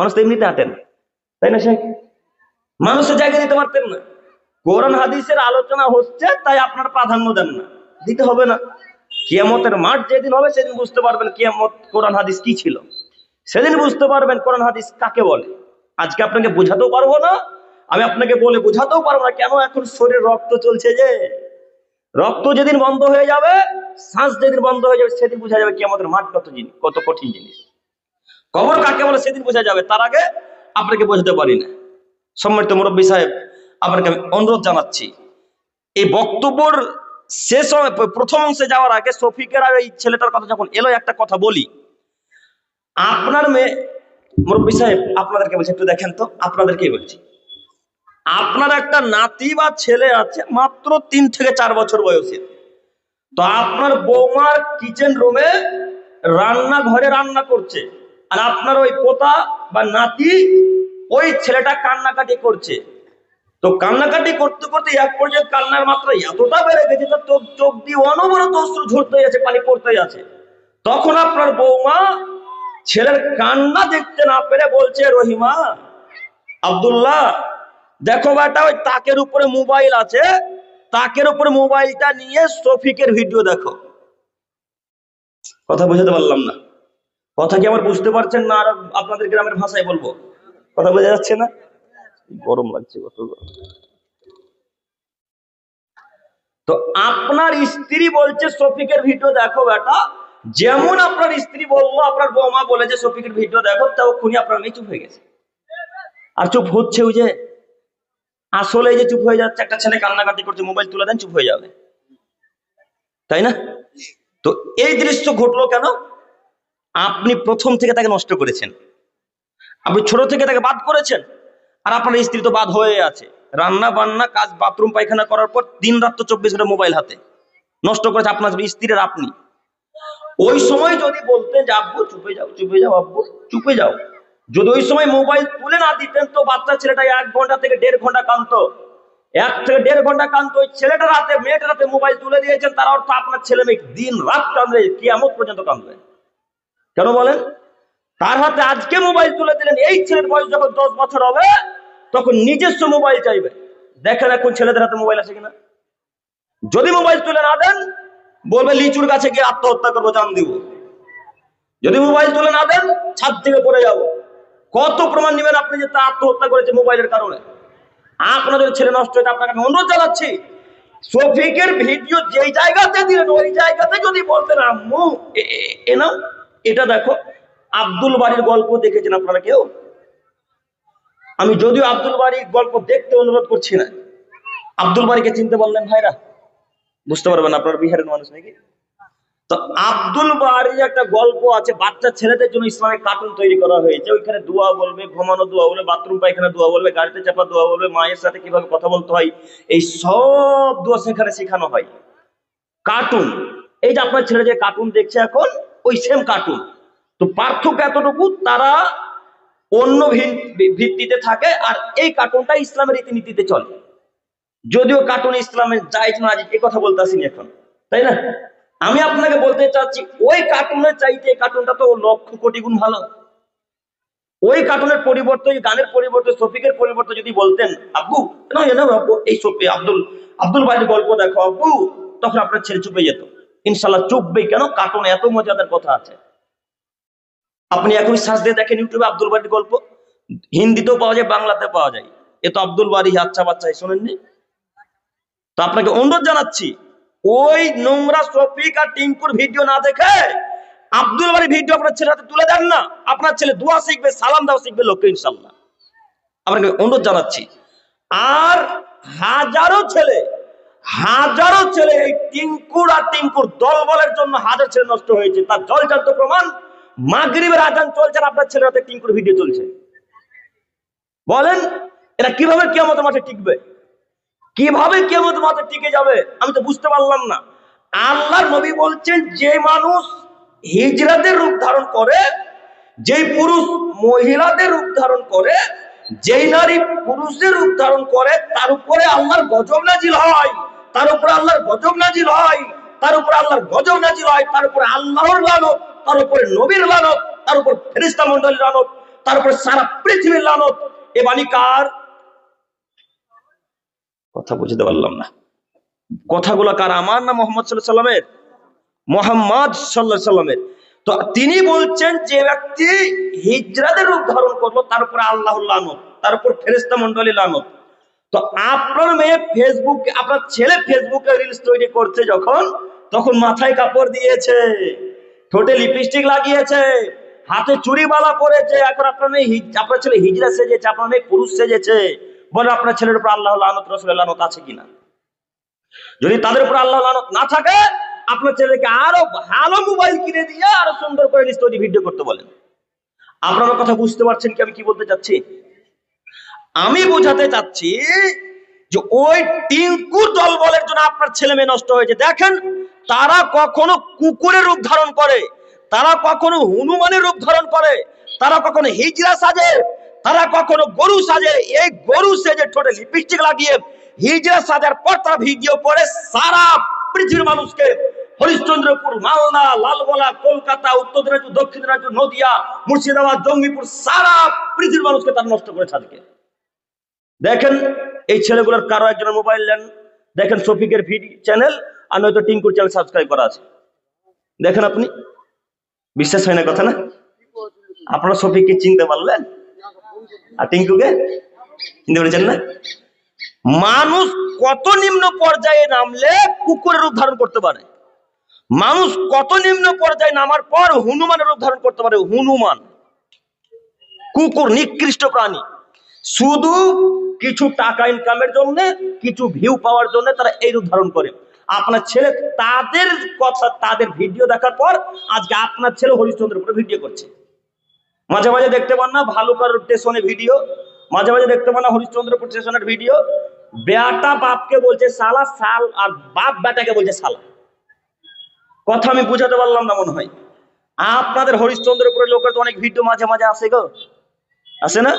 মানুষ তো এমনিতে হাঁটেন, তাই না শেখ? মানুষের জায়গা দিতে পারতেন না। কোরআন, হাদিসের আলোচনা হচ্ছে, তাই আপনার প্রাধান্য দেন না। দিতে হবে না। কিয়ামতের মাঠ যেদিন হবে, সেদিন বুঝতে পারবেন কিয়ামত, কোরআন, হাদিস কি ছিল। সেদিন বুঝতে পারবেন কোরআন, হাদিস কাকে বলে। আজকে আপনাকে বোঝাতেও পারব না, আমি আপনাকে বলে বোঝাতেও পারব না কেন এখন শরীর রক্ত চলছে যে। রক্ত যেদিন বন্ধ হয়ে যাবে, শ্বাস যেদিন বন্ধ হয়ে যাবে, সেদিন বোঝা যাবে কি আমাদের মাঠ কত জিনিস, কত কঠিন জিনিস। কবর কাকে বলে সেদিন বোঝা যাবে, তার আগে আপনাকে বোঝাতে পারি না। সম্মানিত মুরব্বী সাহেব, আপনাকে আমি অনুরোধ জানাচ্ছি। এই বক্তব্যর শেষ প্রথম অংশে যাওয়ার আগে শফিকের আর এই ছেলেটার কথা যখন এলো, একটা কথা বলি। আপনার মেয়ে, মুরব্বী সাহেব, আপনাদেরকে বলছি, একটু দেখেন তো, আপনাদেরকেই বলছি। আপনার একটা নাতি বা ছেলে আছে মাত্র তিন থেকে চার বছর বয়সের তো আপনার বৌমার কিচেন রুমে রান্না ঘরে রান্না করছে। আর আপনার ওই পোতা বা নাতি ওই ছেলেটা কান্নাকাটি করছে। তো কান্নাকাটি করতে করতে এক পর্যায়ে কান্নার মাত্রা এতটা বেড়ে গেছে তার চোখ চোখ দিয়ে অনবরত অস্ত্র ঝরতে আছে পানি পড়তে আছে তখন আপনার বৌমা ছেলের কান্না দেখতে না পেরে বলছে, রহিমা, আব্দুল্লাহ, দেখো বেটা, ওই তাকের উপরে মোবাইল আছে। তাকের উপরে মোবাইলটা নিয়ে শফিকের ভিডিও দেখো। কথা বুঝাতে পারলাম না। কথা কি আমার বুঝতে পারছেন না? আর আপনাদের গ্রামের ভাষায় বলব? কথা বোঝা যাচ্ছে না? গরম লাগছে কত। তো আপনার স্ত্রী বলছে, শফিকের ভিডিও দেখো বেটা। যেমন আপনার স্ত্রী বলল, আপনার বৌমা বলে যে শফিকের ভিডিও দেখো। তখনই আপনার মেয়ে চুপ হয়ে গেছে। আর চুপ হচ্ছে ওই যে, আসলে যে চুপ হয়ে যাচ্ছে, একটা ছেলে কান্নাকাটি করছে, মোবাইল তুলে দেন, চুপ হয়ে যাবে। তাই না? তো এই দৃশ্য ঘটলো কেন? আপনি প্রথম থেকে তাকে নষ্ট করেছেন। আপনি ছোট থেকে তাকে বাদ করেছেন। আর আপনার স্ত্রী তো বাদ হয়ে আছে। রান্না বান্না, কাজ বাথরুম পায়খানা করার পর দিন রাত তো চব্বিশ ঘণ্টা মোবাইল হাতে। নষ্ট করেছে আপনার স্ত্রীর আপনি। ওই সময় যদি বলতেন যে, আব্বু, চুপে যাও চুপে যাও, আব্বু, চুপে যাও। যদি ওই সময় মোবাইল তুলে না দিতেন, তো বাচ্চা ছেলেটা এক ঘণ্টা থেকে দেড় ঘণ্টা কান্ত এক থেকে দেড় ঘণ্টা কান্ত ওই ছেলেটার হাতে মেয়েটার হাতে মোবাইল তুলে দিয়েছেন, তার অর্থ আপনার ছেলে মেয়ে দিন রাত কাঁদবে, কিয়ামত পর্যন্ত কাঁদবে। কেন বলেন? তার হাতে আজকে মোবাইল তুলে দিলেন, এই ছেলের বয়স যখন দশ বছর হবে, তখন নিজস্ব মোবাইল চাইবে। দেখেন এখন ছেলেদের হাতে মোবাইল আছে কিনা। যদি মোবাইল তুলে না দেন, বলবে, লিচুর কাছে গিয়ে আত্মহত্যা করব, জান দিব। যদি মোবাইল তুলে না দেন, ছাদ থেকে পড়ে যাব। কত প্রমাণ নেবেন আপনি যে তা আত্মহত্যা করেছে মোবাইলের কারণে? আপনাদের ছেলে নষ্ট হয়েছে, আপনাকে আমি অনুরোধ জানাচ্ছি শফিকের ভিডিও যেই জায়গাতে দিলেন, ওই জায়গাতে যদি বলতেন, আম্মু এ- নাও। এটা দেখো, আব্দুল বাড়ির গল্প দেখেছেন আপনারা কেউ? আমি যদিও আব্দুল বাড়ির গল্প দেখতে অনুরোধ করছি না। আব্দুল বাড়িকে চিনতে বললেন ভাইরা? বুঝতে পারবেন আপনার বিহারের মানুষ নাকি? তো আব্দুল বাড়ির একটা গল্প আছে, বাচ্চা ছেলেদের জন্য ইসলামিক কার্টুন তৈরি করা হয়েছে। ওইখানে দোয়া বলবে, ঘুমানো দোয়া বলবে, বাথরুম, পায়খানা দোয়া বলবে, গাড়িতে চাপা দোয়া বলবে, মায়ের সাথে কীভাবে কথা বলতে হয়, এই সব দোয়া সেখানে শেখানো হয়। কার্টুন, এই যে আপনার ছেলে যে কার্টুন দেখছে এখন ওই সেম কার্টুন তো পার্থক্য এতটুকু, তারা অন্য ভিত্তিতে থাকে আর এই কার্টুনটা ইসলামের রীতিনীতিতে চলে। যদিও কার্টুন ইসলামের জায়েজ না এই কথা বলতে আসিনি এখন। তাই না? আমি আপনাকে বলতে চাচ্ছি, ওই কার্টুনের চাইতে কার্টুনটা তো লক্ষ কোটি গুণ ভালো। ওই কার্টুনের পরিবর্তে, গানের পরিবর্তে, শফিকের পরিবর্তে যদি বলতেন, আব্বু, না আব্বু, এই শফি, আব্দুল আব্দুল বাড়ির গল্প দেখো, আব্বু। তখন আপনার ছেলে চুপে যেত। ইনশাল্লাহ চুপবে কেন? কার্টুনে এত মজাদার কথা আছে। আপনি এখন সার্চ দিয়ে দেখেন ইউটিউবে আব্দুল বাড়ির গল্প। হিন্দিতেও পাওয়া যায়, বাংলাতে পাওয়া যায়। এ তো আব্দুল বাড়ি আচ্ছা বাচ্চা শোনেননি? তো আপনাকে অনুরোধ জানাচ্ছি, ওই নোংরা শফিক আর টিঙ্কুর ভিডিও না দেখে আব্দুল বাড়ির ভিডিও আপনার ছেলের হাতে তুলে দেন না। আপনার ছেলে দোয়া শিখবে, সালাম দেওয়া শিখবে লোককে ইনশাল্লাহ। আপনাকে অনুরোধ জানাচ্ছি, আর হাজারো ছেলে হাজারো ছেলে এই টিঙ্কুর আর টিঙ্কুর দলবলের জন্য হাজার ছেলে নষ্ট হয়েছে। তার জলজান্ত প্রমাণ। মাগরিবের আজান চলছে আর আপনার ছেলের হাতে টিঙ্কুর ভিডিও চলছে। বলেন, এরা কীভাবে কেমন মাঠে টিকবে? কীভাবে কেমন মাঠে টিকে যাবে? আমি তো বুঝতে পারলাম না। আল্লাহর নবী বলছেন, যে মানুষ হিজরাদের রূপ ধারণ করে, যেই পুরুষ মহিলাদের রূপ ধারণ করে, যেই নারী পুরুষের রূপ ধারণ করে, তার উপরে আল্লাহর গজব নাজিল হয়। তার উপরে আল্লাহর গজব নাজিল হয়, তার উপরে আল্লাহর গজব নাজিল হয়, তার উপরে আল্লাহর লানত, তার উপরে নবীর লানত, তার উপর ফেরিস্তা মন্ডলীর লানত তারপরে সারা পৃথিবীর লানত। এ বাণী কার কথা বুঝতে পারলাম না। কথাগুলো কার, আমার না মোহাম্মদ সাল্লাহ সাল্লামের? মোহাম্মদ সাল্লাহ সাল্লামের। তো তিনি বলছেন যে ব্যক্তি হিজরাদের রূপ ধারণ করল, তার উপরে আল্লাহ লানত, তার উপর ফেরেস্তা মন্ডলী লানত। তো আপনার মেয়ে ফেসবুক আপনার ছেলে ফেসবুকে রিলস তৈরি করছে যখন, তখন মাথায় কাপড় দিয়েছে, ঠোঁটে লিপস্টিক লাগিয়েছে, হাতে চুড়িমালা পরেছে, এখন আপনার মেয়ে আপনার ছেলে হিজরা সেজেছে, আপনার মেয়ে পুরুষ সেজেছে বলে আপনার ছেলের উপর আল্লাহ লানত রসুল লানত আছে কিনা? যদি তাদের উপর আল্লাহ লানত না থাকে, আপনার ছেলেকে আরও ভালো মোবাইল কিনে দিয়ে আরও সুন্দর করে নিজ তৈরি ভিডিও করতে বলেন। আপনারা কথা বুঝতে পারছেন কি আমি কি বলতে চাচ্ছি? আমি বোঝাতে চাচ্ছি যে ওই টিঙ্কুর দল বলের জন্য আপনার ছেলে মেয়ে নষ্ট হয়েছে। দেখেন, তারা কখনো কুকুরের রূপ ধারণ করে, তারা কখনো হনুমানের রূপ ধারণ করে, তারা কখনো হিজরা সাজে, তারা কখনো গরু সাজে। এই গরু সেজে ঠোঁটে লিপস্টিক লাগিয়ে হিজরা সাজার পর তারা ভিডিও করে সারা পৃথিবীর মানুষকে। হরিশ্চন্দ্রপুর, মালদা, লালগোলা, কলকাতা, উত্তর দিনাজপুর, দক্ষিণ দিনাজপুর, নদিয়া, মুর্শিদাবাদ, জঙ্গিপুর, সারা পৃথিবীর মানুষকে তারা নষ্ট করেছে আজকে। দেখেন, এই ছেলেগুলোর কারও একজনের মোবাইল নেন। দেখেন শফিকের ভিডিও চ্যানেল আর নয়তো টিঙ্কুর চ্যানেল সাবস্ক্রাইব করা আছে। দেখেন আপনি, বিশ্বাস হয় না কথা না? আপনারা শফিককে চিনতে পারলেন? আর টিঙ্কুকে? চিনতে পেরেছেন না? মানুষ কত নিম্ন পর্যায়ে নামলে কুকুরের রূপ ধারণ করতে পারে? মানুষ কত নিম্ন পর্যায়ে নামার পর হনুমানের রূপ ধারণ করতে পারে? হনুমান। কুকুর, নিকৃষ্ট প্রাণী। শুধু কিছু টাকা ইনকামের জন্য, কিছু ভিউ পাওয়ার জন্য তারা এই রূপ ধারণ করে। আপনার ছেলে তাদের কথা, তাদের ভিডিও দেখার পর আজকে আপনার ছেলে হরিশ্চন্দ্র উপরে ভিডিও করছে। মাঝে মাঝে দেখতে পান না, ভালুকার স্টেশনে ভিডিও মাঝে মাঝে দেখতে পান না হরিশ্চন্দ্রপুর স্টেশনের ভিডিও বেটা বাপকে বলছে সালা সাল আর বাপ বেটাকে বলছে সালা কথা আমি বুঝাতে পারলাম না মনে হয়। আপনাদের হরিশ্চন্দ্রপুরের লোকের তো অনেক ভিডিও মাঝে মাঝে আসে গো। আসে না?